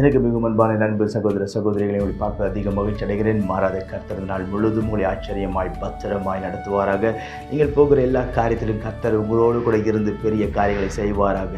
எனக்கு மிகவும் அன்பான நண்பு சகோதர சகோதரிகளை உங்களை பார்க்க அதிக மகிழ்ச்சி அடைகிறேன். மாறாத கர்த்தர் நாள் முழுதும் உங்களை ஆச்சரியமாய் பத்திரமாய் நடத்துவாராக. நீங்கள் போகிற எல்லா காரியத்திலும் கர்த்தர் உங்களோடு கூட இருந்து பெரிய காரியங்களை செய்வாராக.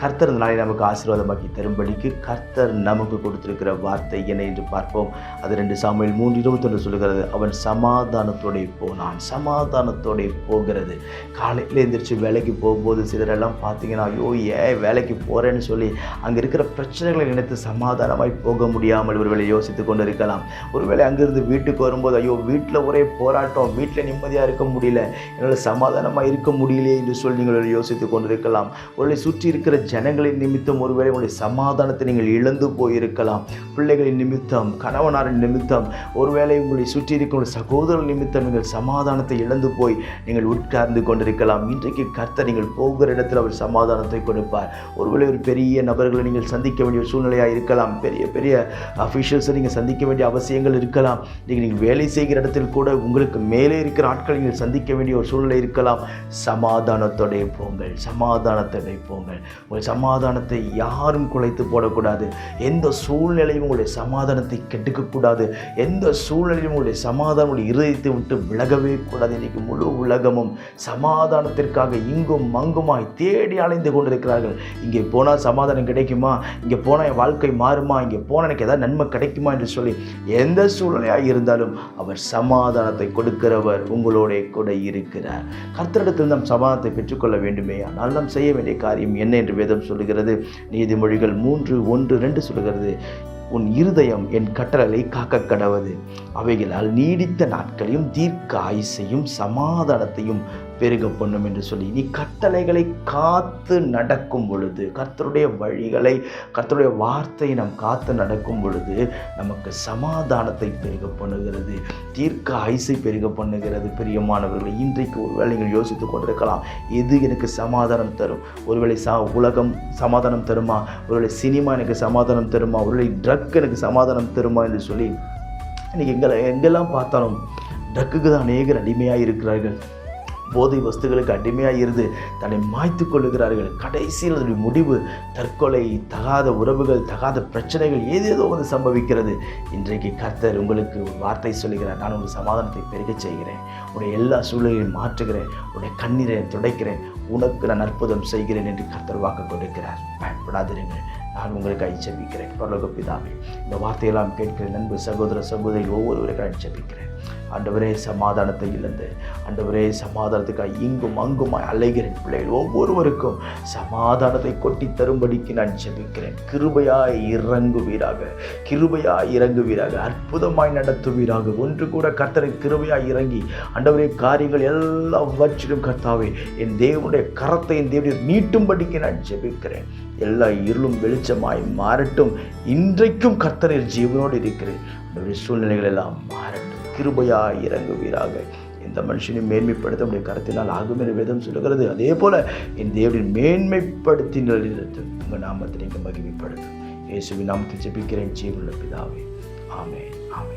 கர்த்தர் இந்த நாளை நமக்கு ஆசீர்வாதமாக்கி தரும்படிக்கு கர்த்தர் நமக்கு கொடுத்திருக்கிற வார்த்தை என்ன என்று பார்ப்போம். அது ரெண்டு சாமியில் மூன்று இருபத்தொன்று சொல்லுகிறது அவன் சமாதானத்தோடைய போனான். சமாதானத்தோடைய போகிறது. காலையில் எழுந்திரிச்சு வேலைக்கு போகும்போது சிலரெல்லாம் பார்த்தீங்கன்னா ஐயோ ஏன் வேலைக்கு போகிறேன்னு சொல்லி அங்கே இருக்கிற பிரச்சனைகளை நினைத்து சமாதானமாய் போக முடியாமல் ஒருவேளை யோசித்து கொண்டு இருக்கலாம் ஒருவேளை அங்கிருந்து வீட்டுக்கு வரும்போது ஐயோ வீட்டில் ஒரே போராட்டம் வீட்டில் நிம்மதியாக இருக்க முடியல என்னால் சமாதானமாக இருக்க முடியலையே என்று சொல்லி நீங்கள் யோசித்து கொண்டிருக்கலாம். ஒருவேளை சுற்றி இருக்கிற ஜனங்களின் நிமித்தம் ஒருவேளை உங்களுடைய சமாதானத்தை நீங்கள் இழந்து போயிருக்கலாம். பிள்ளைகளின் நிமித்தம் கணவனாரின் நிமித்தம் ஒருவேளை உங்களை சுற்றி இருக்கிற சகோதரர் நிமித்தம் நீங்கள் சமாதானத்தை இழந்து போய் நீங்கள் உட்கார்ந்து கொண்டிருக்கலாம். இன்றைக்கு கர்த்தர் நீங்கள் போகிற இடத்தில் அவர் சமாதானத்தை கொடுப்பார். ஒருவேளை ஒரு பெரிய நபர்களை நீங்கள் சந்திக்க வேண்டிய ஒரு சூழ்நிலையாக இருக்கலாம். பெரிய பெரிய அஃபிஷியல்ஸை நீங்கள் சந்திக்க வேண்டிய அவசியங்கள் இருக்கலாம். நீங்கள் நீங்கள் வேலை செய்கிற இடத்தில் கூட உங்களுக்கு மேலே இருக்கிற ஆட்களை நீங்கள் சந்திக்க வேண்டிய ஒரு சூழ்நிலை இருக்கலாம். சமாதானத்தோடைய போங்கள் சமாதானத்தோடைய போங்கள். உங்கள் சமாதானத்தை யாரும் குலைத்து போடக்கூடாது. எந்த சூழ்நிலையும் உங்களுடைய சமாதானத்தை கெடுக்கக்கூடாது. எந்த சூழ்நிலையும் உங்களுடைய சமாதானம் இருதயத்தை விட்டு விலகவே கூடாது. இன்றைக்கு முழு உலகமும் சமாதானத்திற்காக இங்கும் அங்குமாய் தேடி அலைந்து கொண்டிருக்கிறார்கள். இங்கே போனால் சமாதானம் கிடைக்குமா? இங்கே போனால் என் வாழ்க்கை மாறுமா? இங்கே போனால் எனக்கு ஏதாவது நன்மை கிடைக்குமா என்று சொல்லி எந்த சூழ்நிலையாக இருந்தாலும் அவர் சமாதானத்தை கொடுக்கிறவர் உங்களோட கூட இருக்கிறார். கர்த்தரிடத்தில் நாம் சமாதானத்தை பெற்றுக்கொள்ள வேண்டுமே. ஆனால் நாம் செய்ய வேண்டிய காரியம் என்ன என்று வேதம் சொல்லுகிறது. நீதிமொழிகள் மூன்று ஒன்று ரெண்டு சொல்லுகிறது. உன் இருதயம் என் கட்டளை காக்க கடவது அவைகளால் நீடித்த நாட்களையும் தீர்க்க ஆயுசையும் சமாதானத்தையும் பெருக பண்ணும் என்று சொல்லி நீ கட்டளைகளை காத்து நடக்கும் பொழுது கர்த்தருடைய வழிகளை கர்த்தருடைய வார்த்தையை நாம் காத்து நடக்கும் பொழுது நமக்கு சமாதானத்தை பெருக பண்ணுகிறது தீர்க்க ஐசை பெருக பண்ணுகிறது. பிரியமானவர்களை இன்றைக்கு ஒருவேளை நீங்கள் யோசித்து கொண்டிருக்கலாம் எது எனக்கு சமாதானம் தரும்? ஒருவேளை சா உலகம் சமாதானம் தருமா? ஒருவேளை சினிமா எனக்கு சமாதானம் தருமா? ஒருவேளை ட்ரக் எனக்கு சமாதானம் தருமா என்று சொல்லி இன்றைக்கி எங்கே எங்கெல்லாம் பார்த்தாலும் ட்ரக்குக்கு தான் அநேகர் அடிமையாக இருக்கிறார்கள் போதை வஸ்துகளுக்கு அடிமையாக இருந்து தன்னை மாய்த்து கொள்ளுகிறார்கள். கடைசியில் அதனுடைய முடிவு தற்கொலை தகாத உறவுகள் தகாத பிரச்சனைகள் ஏதேதோ வந்து சம்பவிக்கிறது. இன்றைக்கு கர்த்தர் உங்களுக்கு ஒரு வார்த்தை சொல்லுகிறார். நான் உங்கள் சமாதானத்தை பெருகச் செய்கிறேன். உடைய எல்லா சூழலையும் மாற்றுகிறேன். உடைய கண்ணீரை துடைக்கிறேன். உனக்கு நான் அற்புதம் செய்கிறேன் என்று கர்த்தர் வாக்கு கொடுக்கிறார். பயப்படாதிருங்கள். நான் உங்களுக்காக ஜெபிக்கிறேன் பரலோக பிதாவே இந்த வார்த்தையெல்லாம் கேட்கிற நண்பு சகோதர சகோதரி ஒவ்வொருவருக்காக ஜெபிக்கிறேன் ஆண்டவரே சமாதானத்தை இழந்து ஆண்டவரே சமாதானத்துக்காக இங்கும் அங்குமாய் அலைகிறேன் பிள்ளைகள் ஒவ்வொருவருக்கும். சமாதானத்தை கொட்டி தரும்படிக்கு நான் ஜெபிக்கிறேன். கிருபையாய் இறங்குவீராக கிருபையாய் இறங்குவீராக அற்புதமாய் நடத்துவீராக. ஒன்று கூட கர்த்தரை கிருபையாய் இறங்கி ஆண்டவரே காரியங்கள் எல்லாவற்றிலும் கர்த்தாவே என் தேவனுடைய கரத்தை என் தேவனுடைய நீட்டும்படிக்கு நான் ஜெபிக்கிறேன். எல்லா இருளும் வெளி வெளிச்சமாய் மாறட்டும். இன்றைக்கும் கர்த்தரில் ஜீவனோடு இருக்கிறேன் சூழ்நிலைகள் எல்லாம் மாறட்டும். கிருபையாய் இறங்குவீராக. இந்த மனுஷனை மேன்மைப்படுத்த உடைய கருத்தினால் ஆகும் என வேதம் சொல்லுகிறது. அதே போல என் தேவனின் மேன்மைப்படுத்தினால் உங்கள் நாமத்தை நீங்கள் மகிமைப்படுத்தும். இயேசுவின் நாமத்தை ஜெபிக்கிறேன். ஜீவனுள்ள பிதாவே. ஆமே ஆமே